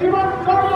জীবন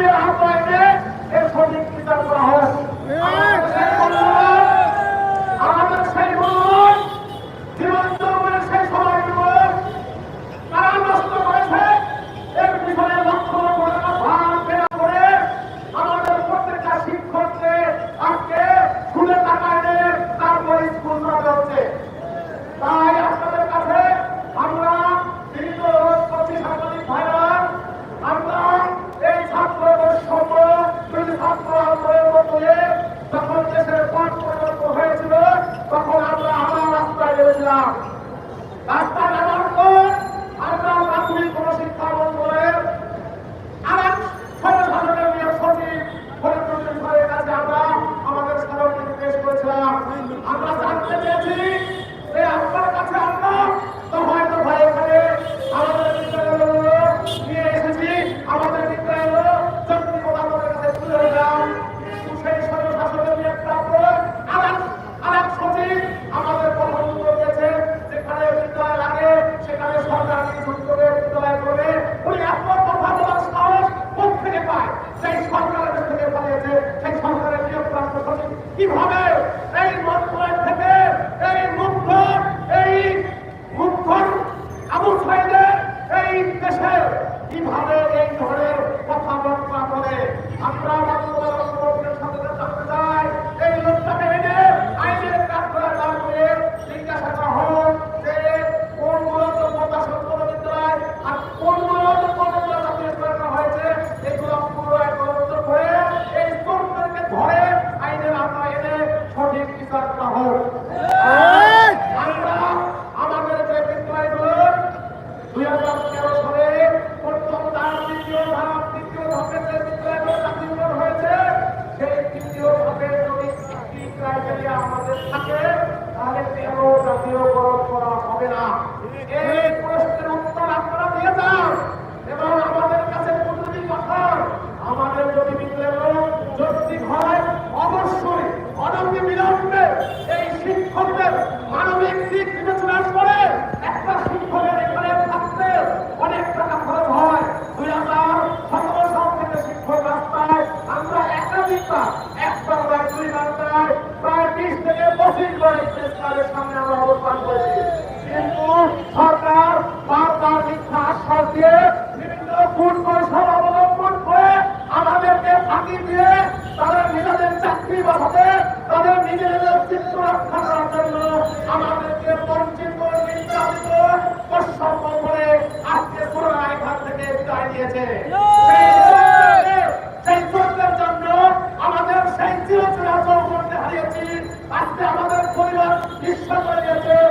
rapaz! হবে না। এই প্রশ্নের উত্তর আপনারা দিয়ে যান। এবং আমাদের কাছে প্রতিটি কথা আমাদের যদি বিদ্যালয় হয় অবশ্যই অনতি বিলম্বে এই শিক্ষকদের মানবিক দিক বিবেচনা করে একটা শিক্ষকের এখানে থাকতে অনেক টাকা খরচ হয়। দুই হাজার সতেরো সাল থেকে শিক্ষক রাস্তায় আমরা একটা দিন একটা রায় দুই ঘন্টায় প্রায় বিশ থেকে পঁচিশ বার সামনে আমরা অবস্থান করেছি। কিন্তু সরকার বারবার মিথ্যা আশ্বাস দিয়ে বিভিন্ন কোন কৌশল অবলম্বন করে আমাদেরকে ফাঁকি দিয়ে তাদের নিজেদের চাকরি বাঁধাতে তাদের নিজেদের চিত্র রক্ষা করার জন্য আমাদেরকে বঞ্চিত, নির্যাতিত প্রসঙ্গ করে আজকে পুনরায় ঘর থেকে বিদায় দিয়েছে জন্য আমাদের সেই চিরচরাচর করতে হারিয়েছি। আজকে আমাদের পরিবার বিশ্ব করে গেছে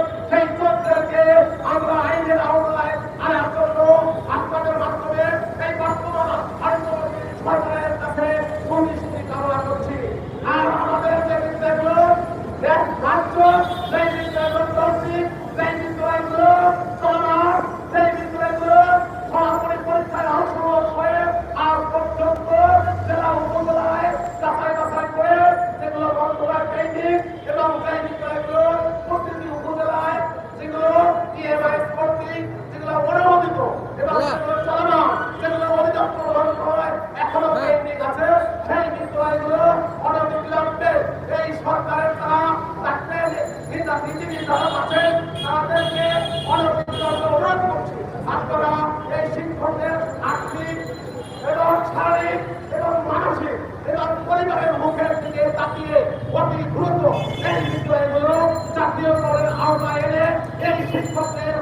tem que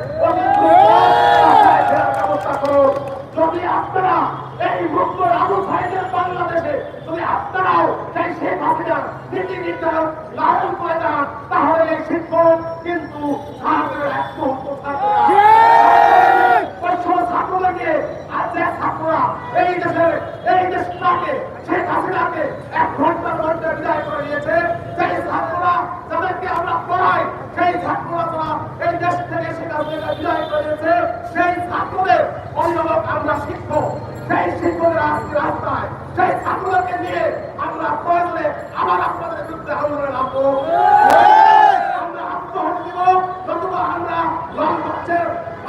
অন্যায় করেছে, সেই ছাত্রদের অভিভাবক আমরা শিক্ষক সেই শিক্ষকের রাস্তায়, সেই ছাত্রদেরকে নিয়ে আমরা প্রয়োজনে আবার আপনাদের বিরুদ্ধে আন্দোলনে নামবো।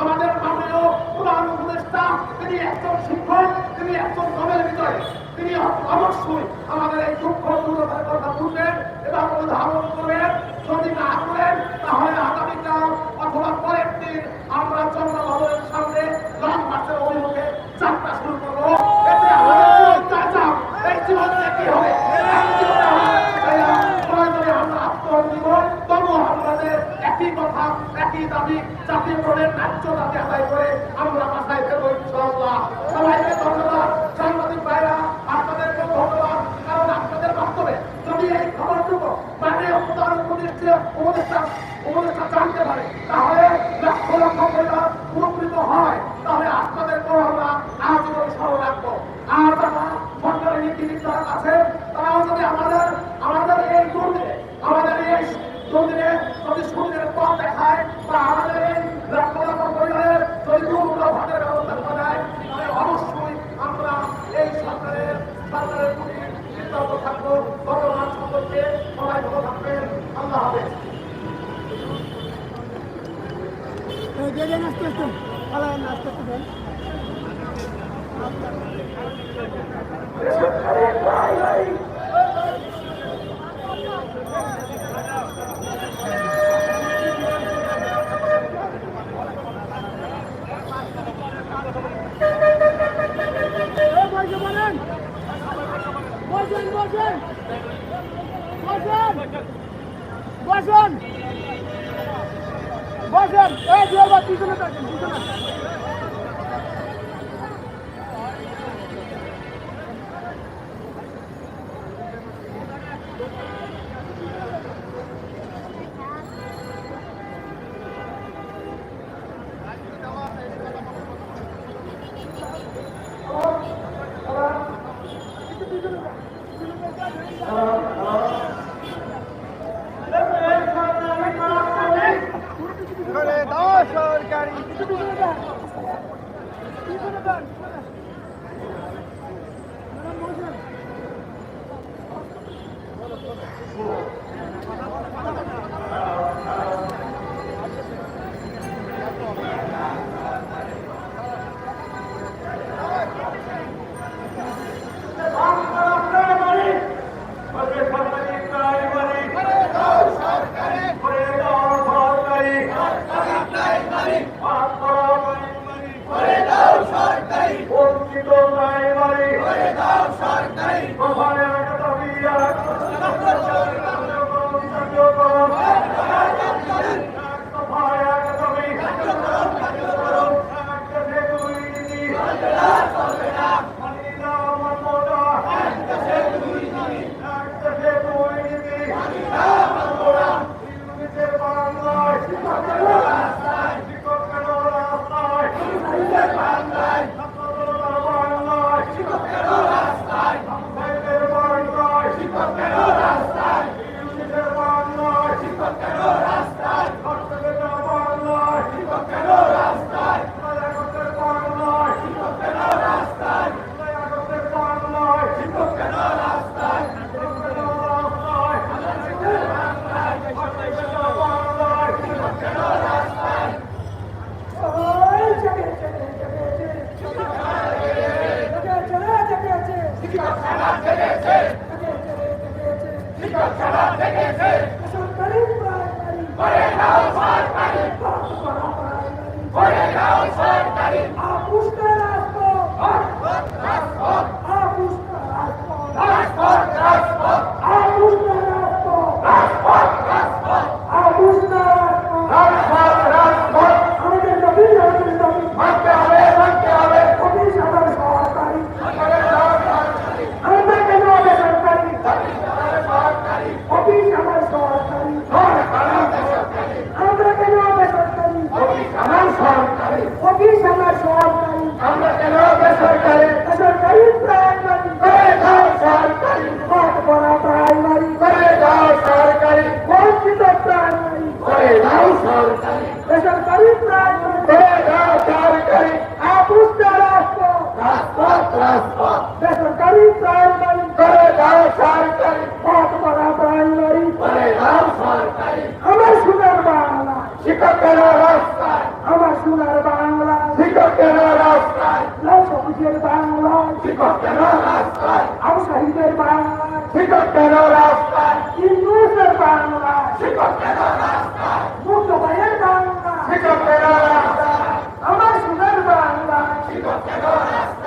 আমাদের তিনি একজন শিক্ষক, তিনি একজন দলের ভিতরে। তিনি অবশ্যই আমাদের এই দুঃখ দুর্গতার কথা বুঝবেন এবং যদি না করেন, তাহলে আগামীকাল অথবা আমরা চন্দ্রভবনের সামনে দেন আস্তে আস্তে পালায় আস্তে আস্তে দেন Cool. por el caos. আমরা কেন মুজিবের বাংলায় শিকড় কেন রাস্তায় আবু শাহিদের বাংলায় শিকড় কেন রাস্তায় ইউনুসের বাংলায় শিকড় আমার সোনার বাংলায় শিকড় রাস্তায়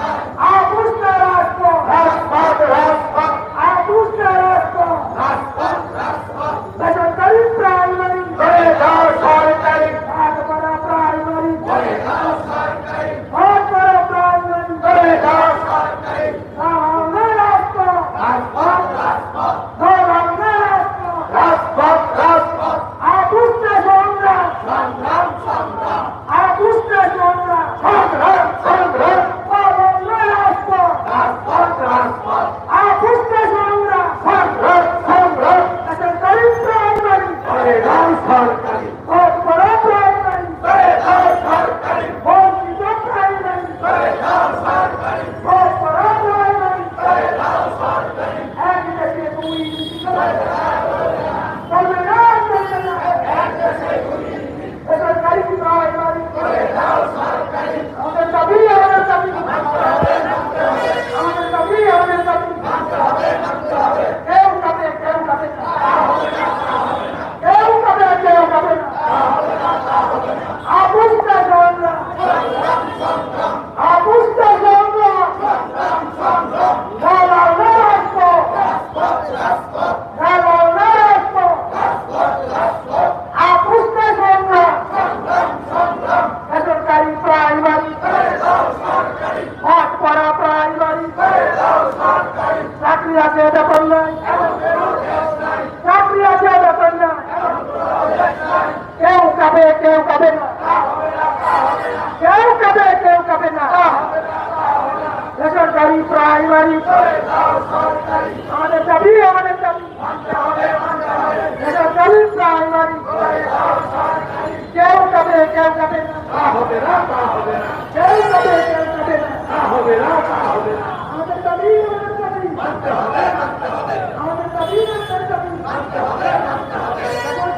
Rasta. কেউ কাটে তা হবে না তা হবে না কেউ কাটে কেউ কাটে তা হবে না তা হবে না আমাদের দাবি আমাদের দাবি মানতে হবে মানতে হবে আমাদের দাবি আমাদের দাবি মানতে হবে মানতে হবে আমাদের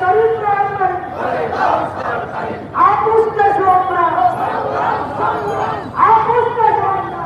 সংগ্রাম সংগ্রাম সংগ্রাম আপুসতে সংগ্রাম